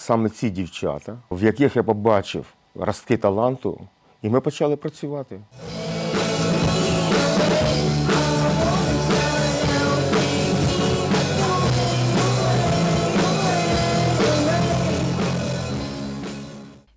саме ці дівчата, в яких я побачив ростки таланту, і ми почали працювати.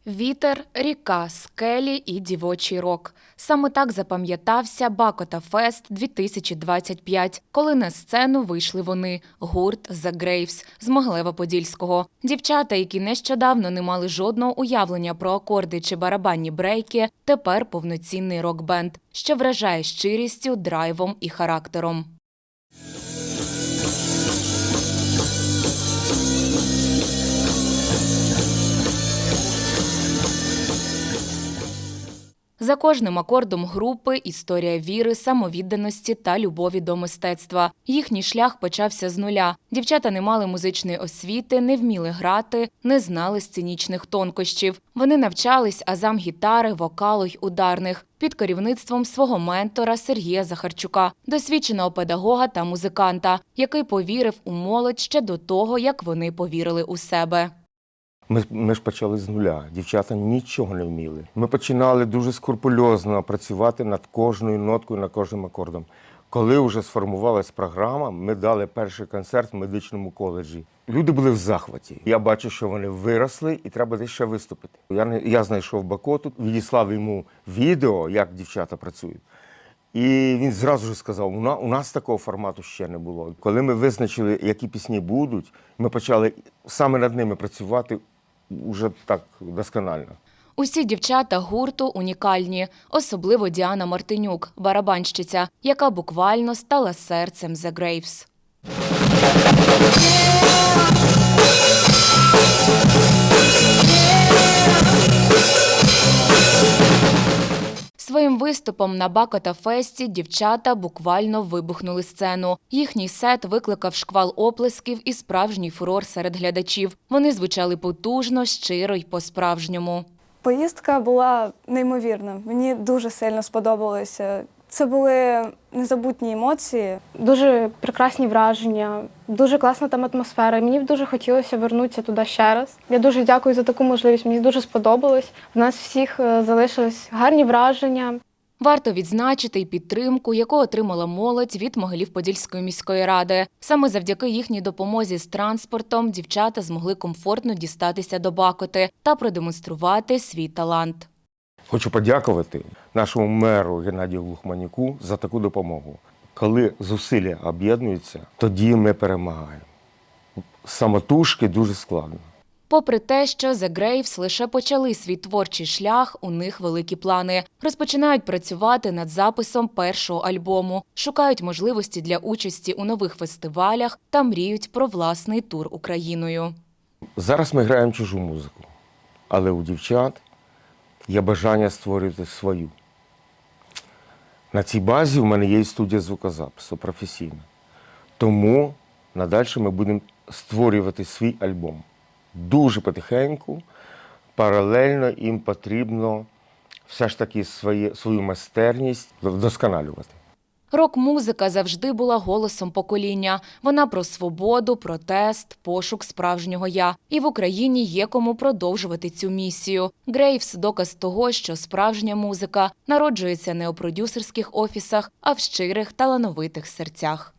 Вітер, ріка, скелі і дівочий рок. Саме так запам'ятався Бакота Фест 2025, коли на сцену вийшли вони гурт The Graves з Могилева-Подільського. Дівчата, які нещодавно не мали жодного уявлення про акорди чи барабанні брейки, тепер повноцінний рок-бенд, що вражає щирістю, драйвом і характером. За кожним акордом групи історія віри, самовідданості та любові до мистецтва. Їхній шлях почався з нуля. Дівчата не мали музичної освіти, не вміли грати, не знали сценічних тонкощів. Вони навчались азам гітари, вокалу й ударних під керівництвом свого ментора Сергія Захарчука, досвідченого педагога та музиканта, який повірив у молодь ще до того, як вони повірили у себе. Ми, ми ж почали з нуля. Дівчата нічого не вміли. Ми починали дуже скрупульозно працювати над кожною ноткою, над кожним акордом. Коли вже сформувалась програма, ми дали перший концерт в медичному коледжі. Люди були в захваті. Я бачу, що вони виросли, і треба десь ще виступити. Я, не, я знайшов Бакоту, відіслав йому відео, як дівчата працюють. І він зразу ж сказав: у нас, такого формату ще не було. Коли ми визначили, які пісні будуть, ми почали саме над ними працювати уже так досконально. Усі дівчата гурту унікальні, особливо Діана Мартинюк, барабанщиця, яка буквально стала серцем The Graves. Виступом на Бакота Фесті дівчата буквально вибухнули сцену. Їхній сет викликав шквал оплесків і справжній фурор серед глядачів. Вони звучали потужно, щиро й по-справжньому. Поїздка була неймовірна. Мені дуже сильно сподобалося. Це були незабутні емоції. Дуже прекрасні враження, дуже класна там атмосфера. Мені б дуже хотілося вернутися туди ще раз. Я дуже дякую за таку можливість. Мені дуже сподобалось. В нас всіх е, залишились гарні враження. Варто відзначити й підтримку, яку отримала молодь від Могилів-Подільської міської ради. Саме завдяки їхній допомозі з транспортом дівчата змогли комфортно дістатися до Бакоти та продемонструвати свій талант. Хочу подякувати нашому меру Геннадію Лухманюку за таку допомогу. Коли зусилля об'єднуються, тоді ми перемагаємо. Самотужки дуже складно. Попри те, що The Graves лише почали свій творчий шлях, у них великі плани. Розпочинають працювати над записом першого альбому, шукають можливості для участі у нових фестивалях та мріють про власний тур Україною. Зараз ми граємо чужу музику, але у дівчат є бажання створювати свою. На цій базі у мене є і студія звукозапису професійна. Тому надалі ми будемо створювати свій альбом. Дуже потихеньку, паралельно їм потрібно все ж таки своє, свою майстерність вдосконалювати. Рок-музика завжди була голосом покоління. Вона про свободу, протест, пошук справжнього я. І в Україні є кому продовжувати цю місію. Грейвс доказ того, що справжня музика народжується не у продюсерських офісах, а в щирих талановитих серцях.